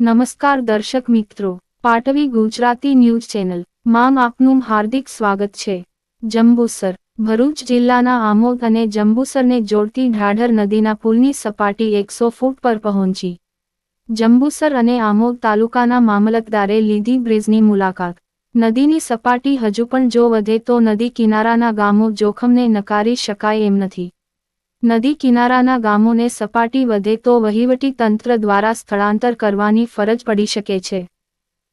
નમસ્કાર દર્શક મિત્રો, પાટવી ગુજરાતી ન્યૂઝ ચેનલમાં આપનું હાર્દિક સ્વાગત છે. જંબુસર, ભરૂચ જિલ્લાના આમોદ અને જંબુસરને જોડતી ઢાઢર નદીના પુલની સપાટી એકસો ફૂટ પર પહોંચી. જંબુસર અને આમોદ તાલુકાના મામલતદારે લીધી બ્રિજની મુલાકાત. નદીની સપાટી હજુ પણ જો વધે તો નદી કિનારાના ગામો જોખમને નકારી શકાય એમ નથી. નદી કિનારાના ગામોને સપાટી વધે તો વહીવટી તંત્ર દ્વારા સ્થળાંતર કરવાની ફરજ પડી શકે છે.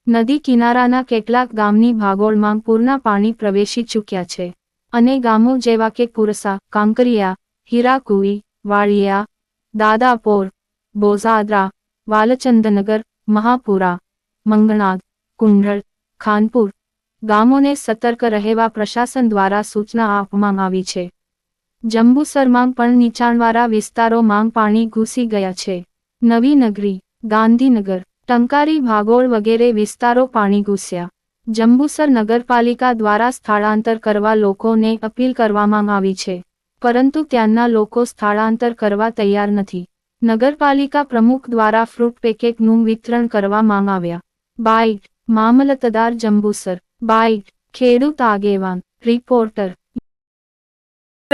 નદી કિનારાના કેટલાક ગામની ભાગોળમાં પૂરના પાણી પ્રવેશી ચૂક્યા છે. અને ગામો જેવા કે કુરસા કાંકરિયા, હીરાકુઈ, વાળિયા, દાદાપોર, બોઝાદરા, વાલચંદનગર, મહાપુરા, મંગણાદ કુંડળ ખાનપુર ગામોને સતર્ક રહેવા પ્રશાસન દ્વારા સૂચના આપવામાં આવી છે. જંબુસરમાં પણ નીચાણવાળા વિસ્તારોમાં પાણી ઘૂસી ગયા છે. નવી નગરી, ગાંધીનગર, ટંકારી ભાગોળ વગેરે વિસ્તારો પાણી ઘૂસ્યા. જંબુસર નગરપાલિકા દ્વારા સ્થળાંતર કરવા લોકોને અપીલ કરવામાં આવી છે, પરંતુ ત્યાંના લોકો સ્થળાંતર કરવા તૈયાર નથી. નગરપાલિકા પ્રમુખ દ્વારા ફ્રૂટ પેકેટનું વિતરણ કરવા માંગ આવ્યા. બાઇટ, મામલતદાર જંબુસર. બાઇટ, ખેડૂત આગેવાન. રિપોર્ટર.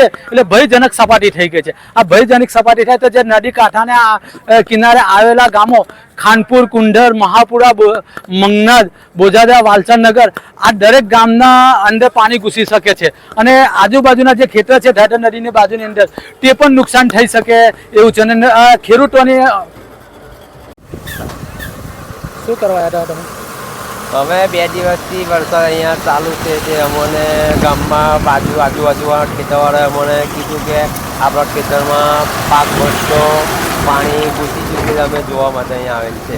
એટલે ભયજનક સપાટી થઈ ગઈ છે. આ ભયજનક સપાટી થાય તો જે નદી કાંઠાને કિનારે આવેલા ગામો, ખાનપુર કુંડર મહાપુરા મંગનાદ બોજાદા વાલસનગર આ દરેક ગામના અંદર પાણી ઘૂસી શકે છે. અને આજુબાજુના જે ખેતર છે ધાટર નદીની બાજુની અંદર, તે પણ નુકસાન થઈ શકે એવું છે. અને ખેડૂતોની શું કરવા તમે? અમે બે દિવસથી વરસાદ અહીંયા ચાલુ છે તે અમને ગામમાં બાજુ આજુબાજુવાળા ખેતરવાળાએ અમને કીધું કે આપણા ખેતરમાં પાક વધતો પાણી ઘૂસી ચૂકી અમે જોવા માટે અહીંયા આવેલ છે.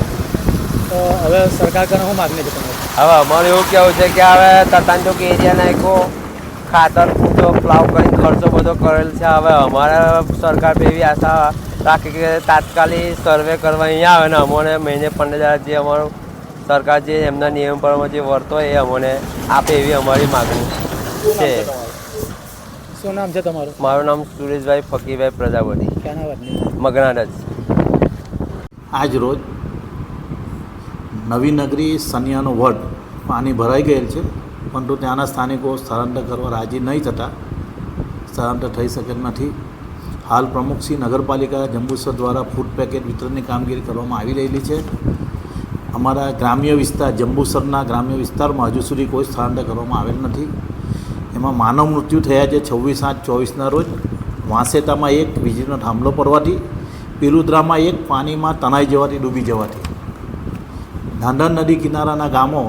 તો હવે સરકાર કરે શું માગણી છે તમારી હવે અમારે એવું કહેવું છે કે હવે તતાંજો કે એરિયા નાખો ખાતર પૂરતો પ્લાવ કરીને ખર્ચો બધો કરેલ છે. હવે અમારે સરકાર પર એવી આશા રાખે કે તાત્કાલિક સર્વે કરવા અહીંયા આવે ને અમને મહિને પંદર હજાર જે અમારું સરકાર જે એમના નિયમ પ્રમાણે જે વર્તો હોય એ અમને આપે એવી અમારી માગણી છે. શું નામ છે તમારું? મારું નામ સુરેશભાઈ ફકીરભાઈ પ્રજાપતિ. મગનાડજ. આજ રોજ નવી નગરી સનિયાનો વડ પાણી ભરાઈ ગયેલ છે પરંતુ ત્યાંના સ્થાનિકો સ્થળાંતર કરવા રાજી નહીં થતાં. સ્થળાંતર થઈ શકેલ નથી. હાલ પ્રમુખશ્રી નગરપાલિકા જંબુસર દ્વારા ફૂડ પેકેટ વિતરણની કામગીરી કરવામાં આવી રહેલી છે. અમારા ગ્રામ્ય વિસ્તાર, જંબુસરના ગ્રામ્ય વિસ્તારમાં હજુ સુધી કોઈ સ્થળાંતર કરવામાં આવેલ નથી. એમાં માનવ મૃત્યુ થયા છે છવ્વીસ આઠ ચોવીસના રોજ. વાંસેતામાં એક વીજળીનો થાંભલો પડવાથી પિરુદ્રામાં એક પાણીમાં તણાઈ જવાથી, ડૂબી જવાથી. ધાંધર નદી કિનારાના ગામો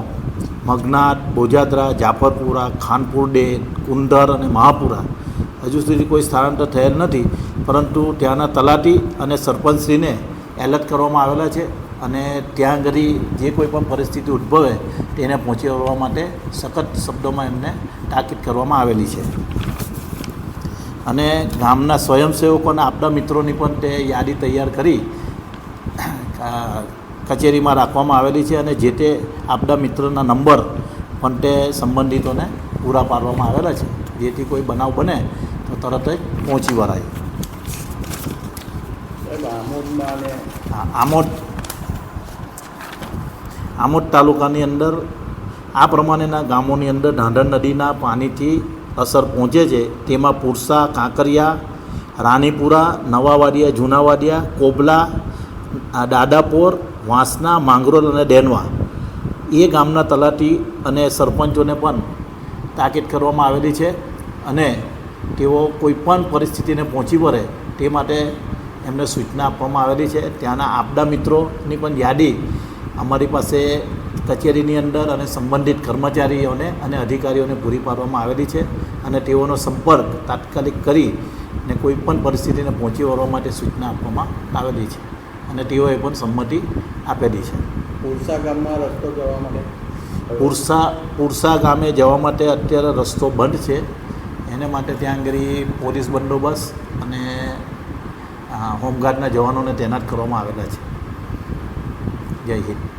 મગનાથ બોજાદરા, જાફરપુરા, ખાનપુર ડેમ, કુંદર અને મહાપુરા હજુ સુધી કોઈ સ્થળાંતર થયેલ નથી. પરંતુ ત્યાંના તલાટી અને સરપંચશ્રીને એલર્ટ કરવામાં આવેલા છે. અને ત્યાં આગળ જે કોઈ પણ પરિસ્થિતિ ઉદ્ભવે તેને પહોંચી વળવા માટે સખત શબ્દોમાં એમને તાકીદ કરવામાં આવેલી છે. અને ગામના સ્વયંસેવકો અને આપણા મિત્રોની પણ તે યાદી તૈયાર કરી કચેરીમાં રાખવામાં આવેલી છે અને જે તે આપણા મિત્રના નંબર પણ તે સંબંધિતોને પૂરા પાડવામાં આવેલા છે. જેથી કોઈ બનાવ બને તો તરત જ પહોંચી વળાય. આમોદ આમોદ તાલુકાની અંદર આ પ્રમાણેના ગામોની અંદર ઢાંઢર નદીના પાણીથી અસર પહોંચે છે. તેમાં પુરસા, કાંકરિયા રાનીપુરા નવાવાડિયા, જૂનાવાડિયા, કોબલા દાદાપોર, વાંસના, માંગરોલ અને ડેનવા એ ગામના તલાટી અને સરપંચોને પણ તાકીદ કરવામાં આવેલી છે અને તેઓ કોઈપણ પરિસ્થિતિને પહોંચી વળે તે માટે એમને સૂચના આપવામાં આવેલી છે. ત્યાંના આપદા મિત્રોની પણ યાદી અમારી પાસે કચેરીની અંદર અને સંબંધિત કર્મચારીઓને અને અધિકારીઓને પૂરી પાડવામાં આવેલી છે અને તેઓનો સંપર્ક તાત્કાલિક કરી ને કોઈ પણ પરિસ્થિતિને પહોંચી વળવા માટે સૂચના આપવામાં આવેલી છે અને તેઓએ પણ સંમતિ આપેલી છે. પુરસા ગામમાં રસ્તો જવા માટે? પુરસા પુરસા ગામે જવા માટે અત્યારે રસ્તો બંધ છે. એને માટે ત્યાં આગળ પોલીસ બંદોબસ્ત અને હોમગાર્ડના જવાનોને તૈનાત કરવામાં આવેલા છે. ജയ് ഹിന്ദ്